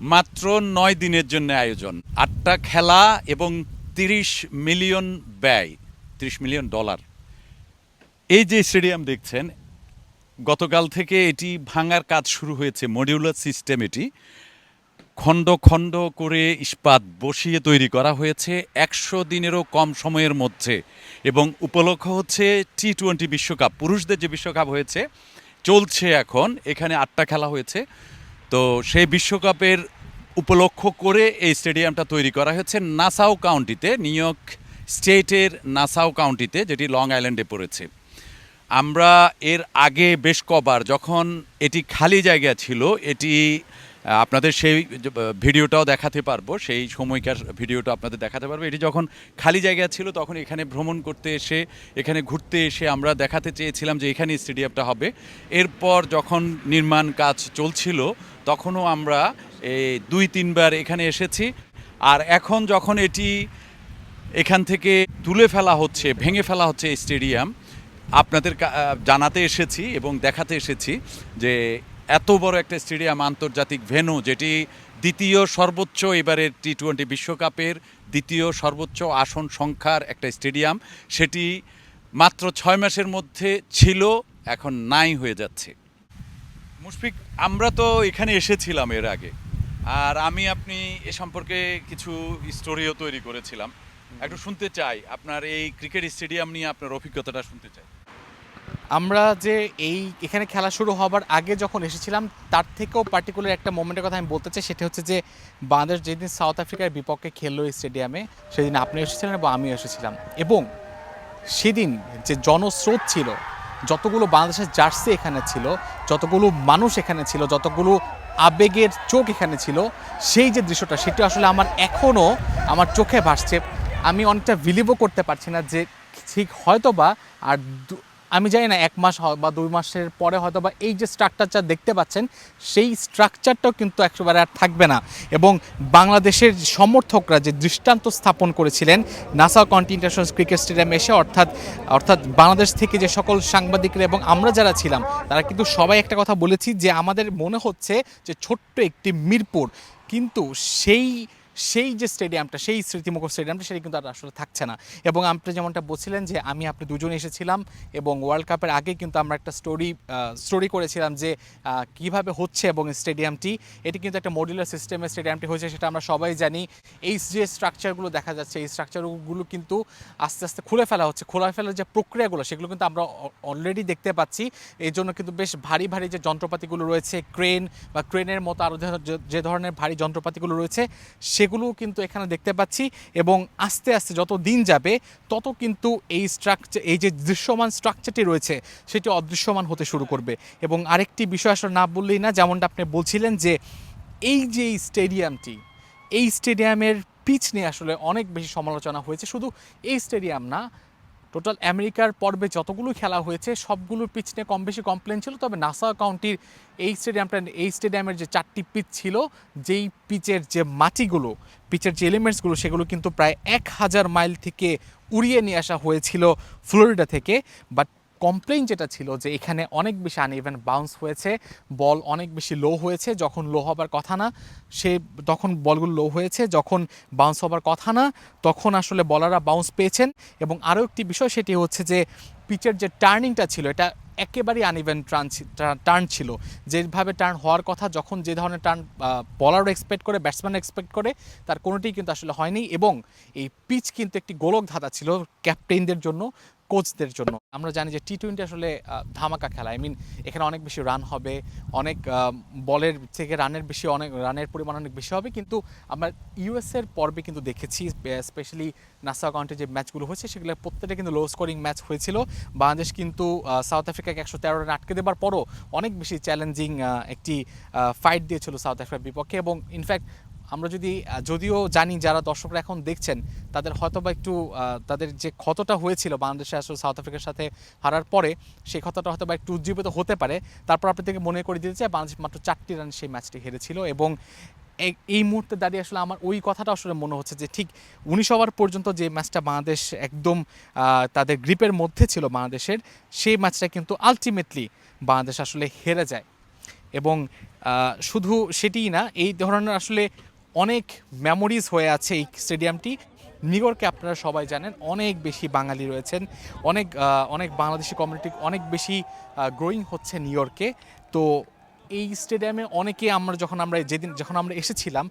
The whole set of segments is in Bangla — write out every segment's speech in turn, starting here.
মাত্র নয় দিনের জন্য আয়োজন। আটটা খেলা এবং তিরিশ মিলিয়ন ব্যয়, তিরিশ মিলিয়ন ডলার। এই যে স্টেডিয়াম দেখছেন, গতকাল থেকে এটি ভাঙার কাজ শুরু হয়েছে, মডিউলার সিস্টেম এটি। খণ্ড খণ্ড করে ইস্পাত বসিয়ে তৈরি করা হয়েছে, একশো দিনেরও কম সময়ের মধ্যে। এবং উপলক্ষ হচ্ছে টি টোয়েন্টি বিশ্বকাপ। পুরুষদের যে বিশ্বকাপ হয়েছে, চলছে এখন। এখানে আটটা খেলা হয়েছে। তো সেই বিশ্বকাপের উপলক্ষ করে এই স্টেডিয়ামটা তৈরি করা হয়েছে নাসাও কাউন্টিতে, নিউ ইয়র্ক স্টেটের নাসাও কাউন্টিতে, যেটি লং আইল্যান্ডে পড়েছে। আমরা এর আগে বেশ কবার, যখন এটি খালি জায়গা ছিল, এটি আপনাদের সেই ভিডিওটাও দেখাতে পারব, সেই সময়কার ভিডিওটা আপনাদের দেখাতে পারব। এটি যখন খালি জায়গা ছিল, তখন এখানে ভ্রমণ করতে এসে, এখানে ঘুরতে এসে আমরা দেখাতে চেয়েছিলাম যে এখানে স্টেডিয়ামটা হবে। এরপর যখন নির্মাণ কাজ চলছিল, তখনও আমরা এই দুই, তিনবার এখানে এসেছি। আর এখন যখন এটি এখান থেকে তুলে ফেলা হচ্ছে, ভেঙে ফেলা হচ্ছে স্টেডিয়াম, আপনাদের জানাতে এসেছি এবং দেখাতে এসেছি যে এত বড় একটা স্টেডিয়াম আন্তর্জাতিক ভেন্যু, যেটি দ্বিতীয় সর্বোচ্চ এবারের টি টোয়েন্টি বিশ্বকাপের দ্বিতীয় সর্বোচ্চ আসন সংখ্যার একটা স্টেডিয়াম। সেটি মাত্র ছয় মাসের মধ্যে ছিল, এখন নাই হয়ে যাচ্ছে। মুশফিক, আমরা তো এখানে এসেছিলাম এর আগে, আর আমি, আপনি এ সম্পর্কে কিছু স্টোরিও তৈরি করেছিলাম। একটু শুনতে চাই, আপনার এই ক্রিকেট স্টেডিয়াম নিয়ে আপনার অভিজ্ঞতাটা শুনতে চাই। আমরা যে এই এখানে খেলা শুরু হবার আগে যখন এসেছিলাম, তার থেকেও পার্টিকুলার একটা মোমেন্টের কথা আমি বলতে চাই, সেটা হচ্ছে যে বাংলাদেশ যেদিন সাউথ আফ্রিকার বিপক্ষে খেললো এই স্টেডিয়ামে সেদিন আপনি এসেছিলেন এবং আমিও এসেছিলাম। এবং সেদিন যে জনস্রোত ছিল, যতগুলো বাংলাদেশের জার্সি এখানে ছিল, যতগুলো মানুষ এখানে ছিল, যতগুলো আবেগের চোখ এখানে ছিল, সেই যে দৃশ্যটা, সেটা আসলে আমার এখনও আমার চোখে ভাসছে। আমি অনেকটা বিলিভও করতে পারছি না যে ঠিক হয়তো বা আর আমি জানি না, এক মাস বা দুই মাসের পরে হয়তো বা এই যে স্ট্রাকচারটা দেখতে পাচ্ছেন, সেই স্ট্রাকচারটাও কিন্তু একেবারে আর থাকবে না। এবং বাংলাদেশের সমর্থকরা যে দৃষ্টান্ত স্থাপন করেছিলেন, নাসা কন্টি ইন্টারন্যাশনাল ক্রিকেট স্টেডিয়ামে এসে, অর্থাৎ অর্থাৎ বাংলাদেশ থেকে যে সকল সাংবাদিকরা এবং আমরা যারা ছিলাম, তারা কিন্তু সবাই একটা কথা বলেছি যে আমাদের মনে হচ্ছে যে ছোট্ট একটি মিরপুর। কিন্তু সেই সেই যে স্টেডিয়ামটা, সেই স্মৃতিমুখর স্টেডিয়ামটা সেটা কিন্তু আর আসলে থাকছে না। এবং আপনি যেমনটা বলছিলেন যে আমি, আপনি দুজন এসেছিলাম এবং ওয়ার্ল্ড কাপের আগে কিন্তু আমরা একটা স্টোরি স্টোরি করেছিলাম যে কীভাবে হচ্ছে এবং স্টেডিয়ামটি। এটি কিন্তু একটা মডুলার সিস্টেমের স্টেডিয়ামটি হয়েছে সেটা আমরা সবাই জানি। এই যে স্ট্রাকচারগুলো দেখা যাচ্ছে, এই স্ট্রাকচারগুলো কিন্তু আস্তে আস্তে খুলে ফেলা হচ্ছে। খোলা ফেলার যে প্রক্রিয়াগুলো, সেগুলো কিন্তু আমরা অলরেডি দেখতে পাচ্ছি। এই জন্য কিন্তু বেশ ভারী ভারী যে যন্ত্রপাতিগুলো রয়েছে ক্রেন বা ক্রেনের মতো আরও যে ধরনের ভারী যন্ত্রপাতিগুলো রয়েছে সেগুলো কিন্তু এখানে দেখতে পাচ্ছি এবং আস্তে আস্তে যত দিন যাবে, তত কিন্তু এই স্ট্রাকচার এই যে দৃশ্যমান স্ট্রাকচারটি রয়েছে, সেটি অদৃশ্যমান হতে শুরু করবে। এবং আরেকটি বিষয় আসলে না বললেই না, যেমনটা আপনি বলছিলেন যে এই যে স্টেডিয়ামটি এই স্টেডিয়ামের পিচ নিয়ে আসলে অনেক বেশি সমালোচনা হয়েছে। শুধু এই স্টেডিয়াম না টোটাল আমেরিকার পর্বে যতগুলো খেলা হয়েছে, সবগুলোর পিচ নিয়ে কম বেশি কমপ্লেন ছিল, তবে নাসা কাউন্টির এই স্টেডিয়ামটা এই স্টেডিয়ামের যে চারটি পিচ ছিল, যেই পিচের যে মাটিগুলো পিচের যে এলিমেন্টসগুলো সেগুলো কিন্তু প্রায় এক হাজার মাইল থেকে উড়িয়ে নিয়ে আসা হয়েছিল ফ্লোরিডা থেকে। বাট কমপ্লেইন যেটা ছিল যে এখানে অনেক বেশি আনইভেন বাউন্স হয়েছে, বল অনেক বেশি লো হয়েছে, যখন লো হবার কথা না, সে তখন বলগুলো লো হয়েছে, যখন বাউন্স হবার কথা না, তখন আসলে বলাররা বাউন্স পেয়েছেন। এবং আরও একটি বিষয় সেটি হচ্ছে যে পিচের যে টার্নিংটা ছিল, এটা একেবারেই আনইভেন টার্ন টার্ন ছিল। যেভাবে টার্ন হওয়ার কথা, যখন যে ধরনের টার্ন বলারও এক্সপেক্ট করে ব্যাটসম্যান এক্সপেক্ট করে, তার কোনোটিই কিন্তু আসলে হয়নি। এবং এই পিচ কিন্তু একটি গোলক ধাঁধা ছিল ক্যাপ্টেনদের জন্য। কোচদের জন্য। আমরা জানি যে টি টোয়েন্টি আসলে ধামাকা খেলা। আই মিন এখানে অনেক বেশি রান হবে, অনেক বলের থেকে রানের বেশি, অনেক রানের পরিমাণ অনেক বেশি হবে। কিন্তু আমরা ইউএস এর পর্বে কিন্তু দেখেছি স্পেশালি নাসা কাউন্টে যে ম্যাচগুলো হয়েছে, সেগুলো প্রত্যেকটা কিন্তু লো স্কোরিং ম্যাচ হয়েছিল। বাংলাদেশ কিন্তু সাউথ আফ্রিকাকে একশো তেরো রান আটকে দেবার পরও অনেক বেশি চ্যালেঞ্জিং একটি ফাইট দিয়েছিল সাউথ আফ্রিকার বিপক্ষে। এবং ইনফ্যাক্ট আমরা যদি যদিও জানি যারা দর্শকরা এখন দেখছেন, তাদের হয়তো বা একটু তাদের যে ক্ষতটা হয়েছিল বাংলাদেশে আসলে সাউথ আফ্রিকার সাথে হারার পরে, সেই ক্ষতটা হয়তো বা একটু উজ্জীবিত হতে পারে। তারপর আপনাদেরকে মনে করে দিতে চাই, বাংলাদেশ মাত্র চারটি রান সেই ম্যাচটি হেরেছিল এবং এই- মুহূর্তে দাঁড়িয়ে আসলে আমার ওই কথাটা আসলে মনে হচ্ছে যে ঠিক উনিশ ওভার পর্যন্ত যে ম্যাচটা বাংলাদেশ একদম তাদের গ্রিপের মধ্যে ছিল বাংলাদেশের, সেই ম্যাচটা কিন্তু আলটিমেটলি বাংলাদেশ আসলে হেরে যায়। এবং শুধু সেটিই না, এই ধরনের আসলে অনেক মেমোরিজ হয়ে আছে এই স্টেডিয়ামটি নিউ ইয়র্কে আপনারা সবাই জানেন, অনেক বেশি বাঙালি রয়েছেন, অনেক অনেক বাংলাদেশি কমিউনিটি অনেক বেশি গ্রোয়িং হচ্ছে নিউ ইয়র্কে তো এই স্টেডিয়ামে অনেকে আমরা যখন আমরা যেদিন, যখন আমরা এসেছিলাম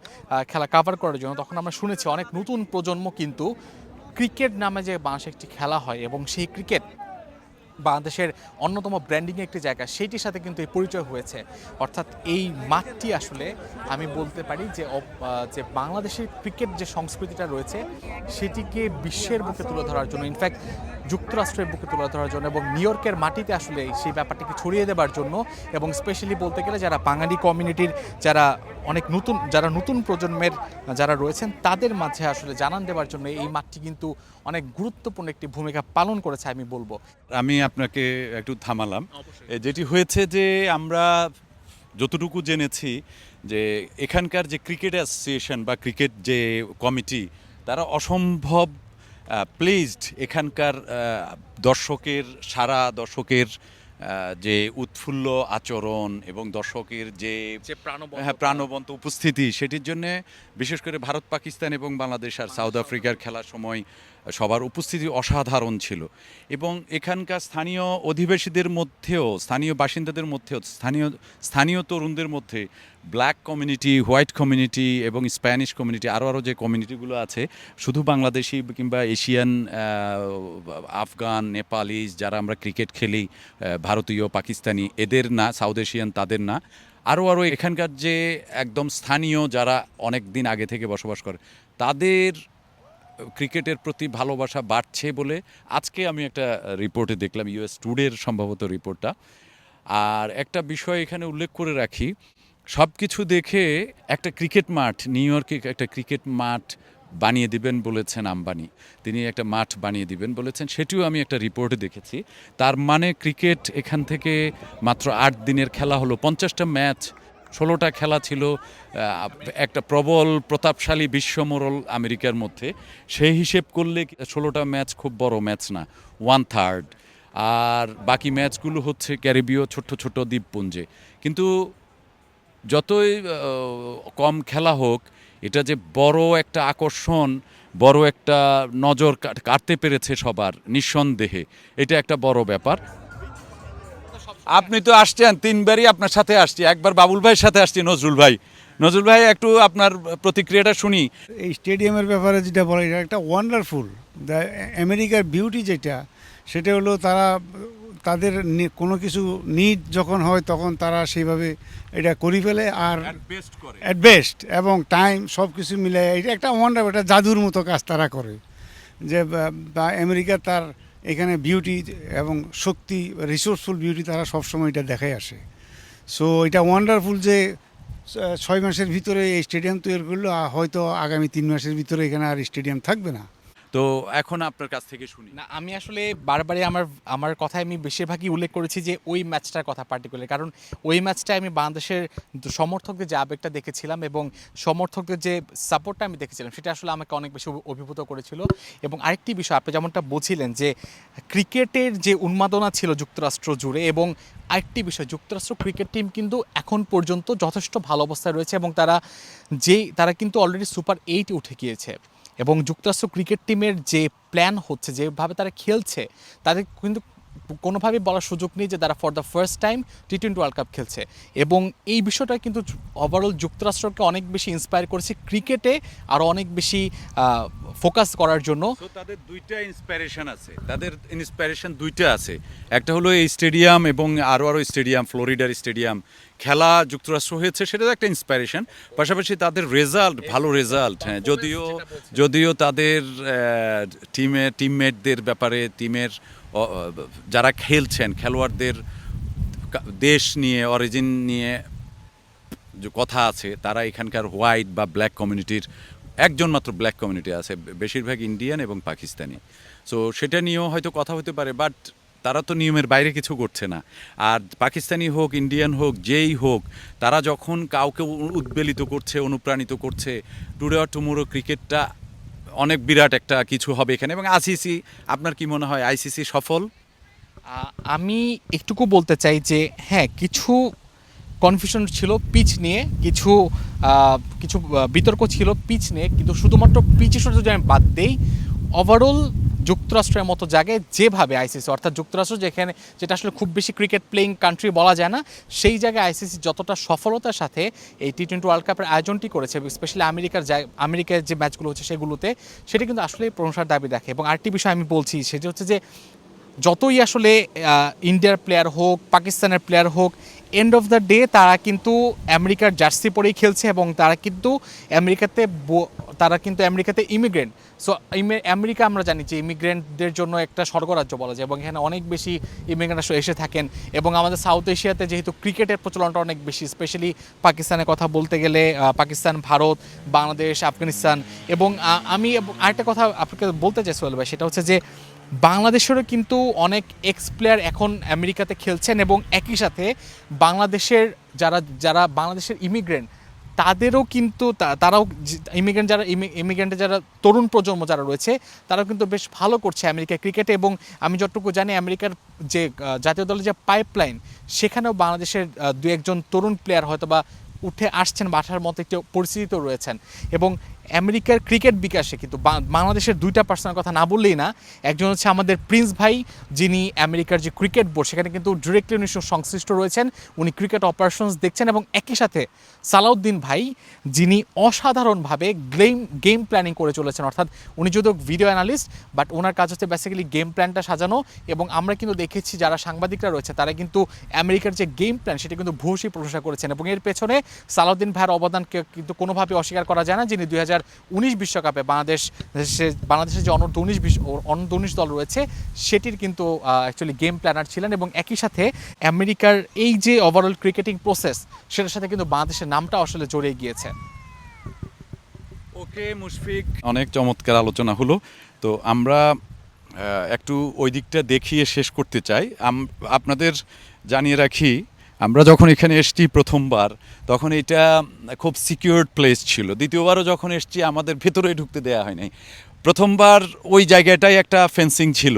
খেলা কাভার করার জন্য, তখন আমরা শুনেছি অনেক নতুন প্রজন্ম কিন্তু ক্রিকেট নামে যে বাংলাদেশে একটি খেলা হয় এবং সেই ক্রিকেট বাংলাদেশের অন্যতম ব্র্যান্ডিং একটি জায়গা, সেইটির সাথে কিন্তু এই পরিচয় হয়েছে। অর্থাৎ এই মাঠটি আসলে আমি বলতে পারি যে যে বাংলাদেশের ক্রিকেট যে সংস্কৃতিটা রয়েছে, সেটিকে বিশ্বের বুকে তুলে ধরার জন্য ইনফ্যাক্ট যুক্তরাষ্ট্রের বুকে তুলে ধরার জন্য এবং নিউ ইয়র্কের মাটিতে আসলে সেই ব্যাপারটিকে ছড়িয়ে দেওয়ার জন্য এবং স্পেশালি বলতে গেলে যারা বাঙালি কমিউনিটির যারা অনেক নতুন, যারা নতুন প্রজন্মের যারা রয়েছেন, তাদের মাঝে আসলে জানান দেওয়ার জন্য এই মাঠটি কিন্তু অনেক গুরুত্বপূর্ণ একটি ভূমিকা পালন করেছে আমি বলব। আমি আপনাকে একটু থামালাম। যেটি হয়েছে যে আমরা যতটুকু জেনেছি যে এখানকার যে ক্রিকেট অ্যাসোসিয়েশন বা ক্রিকেট যে কমিটি তারা অসম্ভব প্লেজড এখানকার দর্শকের সারা দর্শকের যে উৎফুল্ল আচরণ এবং দর্শকের যে হ্যাঁ প্রাণবন্ত উপস্থিতি সেটির জন্য বিশেষ করে ভারত পাকিস্তান এবং বাংলাদেশ আর সাউথ আফ্রিকার খেলার সময় সবার উপস্থিতি অসাধারণ ছিল। এবং এখানকার স্থানীয় অধিবাসীদের মধ্যেও, স্থানীয় বাসিন্দাদের মধ্যেও, স্থানীয় স্থানীয় তরুণদের মধ্যে ব্ল্যাক কমিউনিটি হোয়াইট কমিউনিটি এবং স্প্যানিশ কমিউনিটি আরও আরও যে কমিউনিটিগুলো আছে, শুধু বাংলাদেশি কিংবা এশিয়ান আফগান নেপালিজ যারা আমরা ক্রিকেট খেলি ভারতীয়, পাকিস্তানি, এদের না সাউথ এশিয়ান তাদের না আরও আরও এখানকার যে একদম স্থানীয় যারা অনেক দিন আগে থেকে বসবাস করে, তাদের ক্রিকেটের প্রতি ভালোবাসা বাড়ছে বলে আজকে আমি একটা রিপোর্টে দেখলাম, ইউএস টুডের সম্ভবত রিপোর্টটা। আর একটা বিষয় এখানে উল্লেখ করে রাখি সব কিছু দেখে একটা ক্রিকেট মাঠ, নিউ ইয়র্কে একটা ক্রিকেট মাঠ বানিয়ে দিবেন বলেছেন আম্বানি। তিনি একটা মাঠ বানিয়ে দিবেন বলেছেন, সেটিও আমি একটা রিপোর্টে দেখেছি। তার মানে ক্রিকেট এখান থেকে মাত্র আট দিনের খেলা হলো, পঞ্চাশটা ম্যাচ ষোলোটা খেলা ছিল একটা প্রবল, প্রতাপশালী বিশ্বমোড়ল আমেরিকার মধ্যে। সেই হিসেব করলে ষোলোটা ম্যাচ খুব বড় ম্যাচ না ওয়ান থার্ড আর বাকি ম্যাচগুলো হচ্ছে ক্যারিবীয় ছোট্ট ছোট্ট দ্বীপপুঞ্জে। কিন্তু যতই কম খেলা হোক, এটা যে বড় একটা আকর্ষণ, বড় একটা নজর কাটতে পেরেছে সবার নিঃসন্দেহে, এটা একটা বড় ব্যাপার। আপনি তো আসছেন তিনবারই আপনার সাথে আসছি। একবার বাবুল ভাইয়ের সাথে আসছি নজরুল ভাই। নজরুল ভাই একটু আপনার প্রতিক্রিয়াটা শুনি। এই স্টেডিয়ামের ব্যাপারে যেটা বলে এটা একটা ওয়ান্ডারফুল দ্য আমেরিকার বিউটি যেটা সেটা হলো তারা তাদের কোনো কিছু নিড যখন হয় তখন তারা সেইভাবে এটা করে ফেলে আর বেস্ট অ্যাট বেস্ট এবং টাইম সব কিছু মিলে এটা একটা ওয়ান্ডার একটা জাদুর মতো কাজ তারা করে। যে আমেরিকা তার এখানে বিউটি এবং শক্তি রিসোর্সফুল বিউটি তারা সবসময় এটা দেখাই আসে। সো এটা ওয়ান্ডারফুল যে ছয় মাসের ভিতরে এই স্টেডিয়াম তৈরি করল হয়তো আগামী তিন মাসের ভিতরে এখানে আর স্টেডিয়াম থাকবে না। তো এখন আপনার কাছ থেকে শুনি। না, আমি আসলে বারবারই আমার আমার কথায় আমি বেশিরভাগই উল্লেখ করেছি যে ওই ম্যাচটার কথা পার্টিকুলার কারণ ওই ম্যাচটায় আমি বাংলাদেশের সমর্থকদের যে আবেগটা দেখেছিলাম এবং সমর্থকদের যে সাপোর্টটা আমি দেখেছিলাম, সেটা আসলে আমাকে অনেক বেশি অভিভূত করেছিল। এবং আরেকটি বিষয়, আপনি যেমনটা বলছিলেন যে ক্রিকেটের যে উন্মাদনা ছিল যুক্তরাষ্ট্র জুড়ে এবং আরেকটি বিষয়, যুক্তরাষ্ট্র ক্রিকেট টিম কিন্তু এখন পর্যন্ত যথেষ্ট ভালো অবস্থায় রয়েছে এবং তারা যেই, তারা কিন্তু অলরেডি সুপার এইটে উঠে গিয়েছে। এবং যুক্তরাষ্ট্র ক্রিকেট টিমের যে প্ল্যান হচ্ছে, যেভাবে তারা খেলছে, তাদের কিন্তু কোনোভাবেই বলার সুযোগ নেই যে তারা for the first time T twenty world cup খেলছে। এবং এই বিষয়টা কিন্তু ওভারঅল যুক্তরাষ্ট্রকে অনেক বেশি ইন্সপায়ার করেছে ক্রিকেটে আরও অনেক বেশি ফোকাস করার জন্য। তাদের দুইটা ইন্সপিরেশন আছে। তাদের ইন্সপিরেশন দুইটা আছে। একটা হলো এই স্টেডিয়াম এবং আরও আরও স্টেডিয়াম ফ্লোরিডার স্টেডিয়াম খেলা যুক্তরাষ্ট্র হয়েছে সেটা একটা ইন্সপিরেশন পাশাপাশি তাদের রেজাল্ট ভালো রেজাল্ট হ্যাঁ যদিও যদিও তাদের টিমে টিমমেটদের ব্যাপারে টিমের যারা খেলছেন, খেলোয়াড়দের দেশ নিয়ে অরিজিন নিয়ে যে কথা আছে, তারা এখানকার হোয়াইট বা ব্ল্যাক কমিউনিটির একজন মাত্র ব্ল্যাক কমিউনিটি আছে বেশিরভাগ ইন্ডিয়ান এবং পাকিস্তানি। সো সেটা নিয়েও হয়তো কথা হতে পারে বাট তারা তো নিয়মের বাইরে কিছু করছে না। আর পাকিস্তানি হোক, ইন্ডিয়ান হোক, যেই হোক, তারা যখন কাউকে উদ্বেলিত করছে, অনুপ্রাণিত করছে, টুডে অর টুমোরো ক্রিকেটটা অনেক বিরাট একটা কিছু হবে এখানে। এবং আইসিসি, আপনার কি মনে হয়, আইসিসি সফল? আমি একটুকু বলতে চাই যে হ্যাঁ কিছু কনফিউশন ছিল পিচ নিয়ে, কিছু কিছু বিতর্ক ছিল পিচ নিয়ে, কিন্তু শুধুমাত্র পিচ ইস্যুটা যদি আমি বাদ দেই ওভারঅল যুক্তরাষ্ট্রের মতো জায়গায় যেভাবে আইসিসি অর্থাৎ যুক্তরাষ্ট্র যেখানে, যেটা আসলে খুব বেশি ক্রিকেট প্লেইং কান্ট্রি বলা যায় না, সেই জায়গায় আইসিসি যতটা সফলতার সাথে এই টি টোয়েন্টি ওয়ার্ল্ড কাপের আয়োজনটি করেছে স্পেশালি আমেরিকার আমেরিকার যে ম্যাচগুলো হচ্ছে সেগুলোতে, সেটা কিন্তু আসলে প্রশংসার দাবি রাখে। এবং আরেকটি বিষয় আমি বলছি, সেটা হচ্ছে যে যতই আসলে ইন্ডিয়ার প্লেয়ার হোক পাকিস্তানের প্লেয়ার হোক এন্ড অফ দ্য ডে তারা কিন্তু আমেরিকার জার্সি পরেই খেলছে এবং তারা কিন্তু আমেরিকাতে তারা কিন্তু আমেরিকাতে ইমিগ্রেন্ট সো আমেরিকা আমরা জানি যে ইমিগ্রেন্টদের জন্য একটা স্বর্গরাজ্য বলা যায় এবং এখানে অনেক বেশি ইমিগ্রেন্ট এসে থাকেন এবং আমাদের সাউথ এশিয়াতে যেহেতু ক্রিকেটের প্রচলনটা অনেক বেশি স্পেশালি পাকিস্তানের কথা বলতে গেলে পাকিস্তান, ভারত, বাংলাদেশ, আফগানিস্তান এবং আমি আরেকটা কথা আপনাকে বলতে চাই সোহেল ভাই, সেটা হচ্ছে যে বাংলাদেশেরও কিন্তু অনেক এক্স প্লেয়ার এখন আমেরিকাতে খেলছেন এবং একই সাথে বাংলাদেশের যারা যারা বাংলাদেশের ইমিগ্রেন্ট তাদেরও কিন্তু তারাও ইমিগ্রেন্ট যারা ইমিগ্রেন্টের যারা তরুণ প্রজন্ম যারা রয়েছে, তারাও কিন্তু বেশ ভালো করছে আমেরিকা ক্রিকেটে এবং আমি যতটুকু জানি আমেরিকার যে জাতীয় দলের যে পাইপলাইন সেখানেও বাংলাদেশের দু একজন তরুণ প্লেয়ার হয়তো বা উঠে আসছেন বাসার মতো একটি পরিস্থিতিতে রয়েছেন এবং আমেরিকার ক্রিকেট বিকাশে, কিন্তু বাংলাদেশের দুইটা পার্সনের কথা না বললেই না, একজন হচ্ছে আমাদের প্রিন্স ভাই, যিনি আমেরিকার যে ক্রিকেট বোর্ড, সেখানে কিন্তু ডিরেক্টলি উনি সংশ্লিষ্ট রয়েছেন। উনি ক্রিকেট অপারেশনস দেখছেন এবং একই সাথে সালাউদ্দিন ভাই, যিনি অসাধারণভাবে গেম গেম প্ল্যানিং করে চলেছেন। অর্থাৎ উনি যদিও ভিডিও অ্যানালিস্ট বাট ওনার কাজ হচ্ছে বেসিক্যালি গেম প্ল্যানটা সাজানো এবং আমরা কিন্তু দেখেছি যারা সাংবাদিকরা রয়েছে, তারা কিন্তু আমেরিকার যে গেম প্ল্যান সেটা কিন্তু ভূয়সী প্রশংসা করেছেন এবং এর পেছনে সালাউদ্দিন ভাইয়ের অবদানকে কিন্তু কোনোভাবে অস্বীকার করা যায় না, যিনি দুই হাজার উনিশ বিশ্বকাপে বাংলাদেশ সে- বাংলাদেশের যে অনূর্ধ্ব উনিশ অনূর্ধ্ব উনিশ দল রয়েছে সেটির কিন্তু অ্যাকচুয়ালি গেম প্ল্যানার ছিলেন এবং একই সাথে আমেরিকার এই যে ওভারঅল ক্রিকেটিং প্রসেস সেটার সাথে কিন্তু বাংলাদেশের নামটা আসলে জড়িয়ে গিয়েছে। ওকে মুশফিক। অনেক চমৎকার আলোচনা হলো। তো আমরা আহ, একটু ওই দিকটা দেখিয়ে শেষ করতে চাই। আম- আপনাদের জানিয়ে রাখি আমরা যখন এখানে এসছি প্রথমবার, তখন এটা খুব সিকিউরড প্লেস ছিল। দ্বিতীয়বারও যখন এসছি, আমাদের ভেতরে ঢুকতে দেওয়া হয় নাই প্রথমবার ওই জায়গাটাই একটা ফেন্সিং ছিল।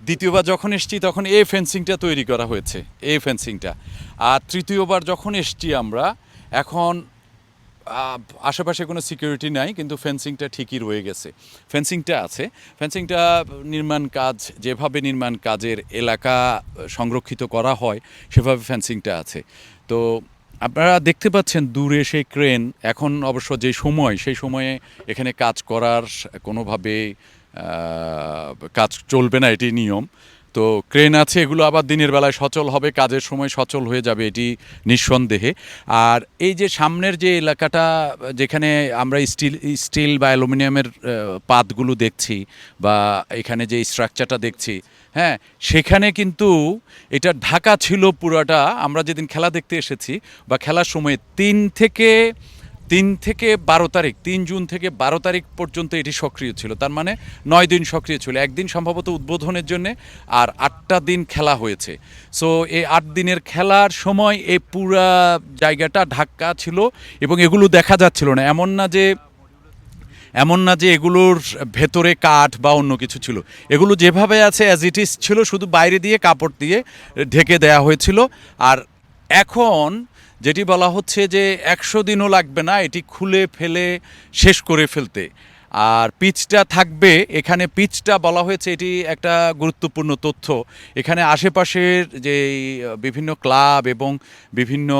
দ্বিতীয়বার যখন এসছি, তখন এই ফেন্সিংটা তৈরি করা হয়েছে, এই ফেন্সিংটা আর তৃতীয়বার যখন এসছি আমরা, এখন আশেপাশে কোনো সিকিউরিটি নাই, কিন্তু ফেন্সিংটা ঠিকই রয়ে গেছে। ফেন্সিংটা আছে। ফেন্সিংটা নির্মাণ কাজ, যেভাবে নির্মাণ কাজের এলাকা সংরক্ষিত করা হয়, সেভাবে ফেন্সিংটা আছে। তো আপনারা দেখতে পাচ্ছেন দূরে সেই ক্রেন এখন অবশ্য যে সময়, সেই সময়ে এখানে কাজ করার কোনোভাবে কাজ চলবে না, এটি নিয়ম। তো ক্রেন আছে, এগুলো আবার দিনের বেলায় সচল হবে, কাজের সময় সচল হয়ে যাবে এটি নিঃসন্দেহে। আর এই যে সামনের যে এলাকাটা, যেখানে আমরা স্টিল স্টিল বা অ্যালুমিনিয়ামের পাতগুলো দেখছি বা এখানে যে স্ট্রাকচারটা দেখছি হ্যাঁ সেখানে কিন্তু এটা ঢাকা ছিল পুরোটা, আমরা যেদিন খেলা দেখতে এসেছি বা খেলার সময় তিন থেকে তিন থেকে বারো তারিখ, তিন জুন থেকে বারো তারিখ পর্যন্ত এটি সক্রিয় ছিল। তার মানে নয় দিন সক্রিয় ছিল। একদিন সম্ভবত উদ্বোধনের জন্য আর আটটা দিন খেলা হয়েছে। সো এই আট দিনের খেলার সময় এই পুরা জায়গাটা ঢাকা ছিল এবং এগুলো দেখা যাচ্ছিল না। এমন না যে, এমন না যে এগুলোর ভেতরে কাঠ বা অন্য কিছু ছিল। এগুলো যেভাবে আছে অ্যাজ ইট ইজ ছিল, শুধু বাইরে দিয়ে কাপড় দিয়ে ঢেকে দেয়া হয়েছিল। আর এখন যেটি বলা হচ্ছে যে একশো দিনও লাগবে না এটি খুলে ফেলে শেষ করে ফেলতে। আর পিচটা থাকবে, এখানে পিচটা বলা হয়েছে এটি একটা গুরুত্বপূর্ণ তথ্য। এখানে আশেপাশের যে বিভিন্ন ক্লাব এবং বিভিন্ন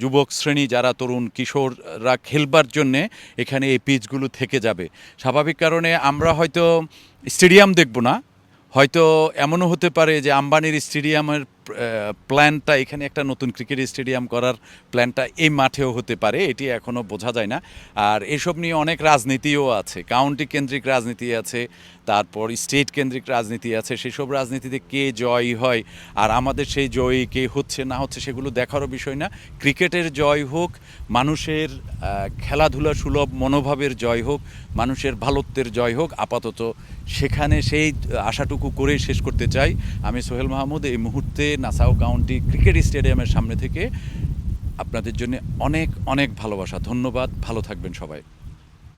যুবক শ্রেণি যারা তরুণ কিশোররা খেলবার জন্যে এখানে এই পিচগুলো থেকে যাবে। স্বাভাবিক কারণে আমরা হয়তো স্টেডিয়াম দেখব না। হয়তো এমনও হতে পারে যে আম্বানির স্টেডিয়ামের প্ল্যানটা এখানে একটা নতুন ক্রিকেট স্টেডিয়াম করার প্ল্যানটা এই মাঠেও হতে পারে, এটি এখনও বোঝা যায় না। আর এসব নিয়ে অনেক রাজনীতিও আছে কাউন্টি কেন্দ্রিক রাজনীতি আছে, তারপর স্টেট কেন্দ্রিক রাজনীতি আছে, সেসব রাজনীতিতে কে জয় হয় আর আমাদের সেই জয়ী কে হচ্ছে না হচ্ছে সেগুলো দেখারও বিষয় না। ক্রিকেটের জয় হোক, মানুষের খেলাধুলা সুলভ মনোভাবের জয় হোক, মানুষের ভালোত্বের জয় হোক, আপাতত সেখানে সেই আশাটুকু করে শেষ করতে চাই। আমি সোহেল মাহমুদ, এই মুহূর্তে নাসাও কাউন্টি ক্রিকেট স্টেডিয়ামের সামনে থেকে আপনাদের জন্য অনেক অনেক ভালোবাসা। ধন্যবাদ। ভালো থাকবেন সবাই।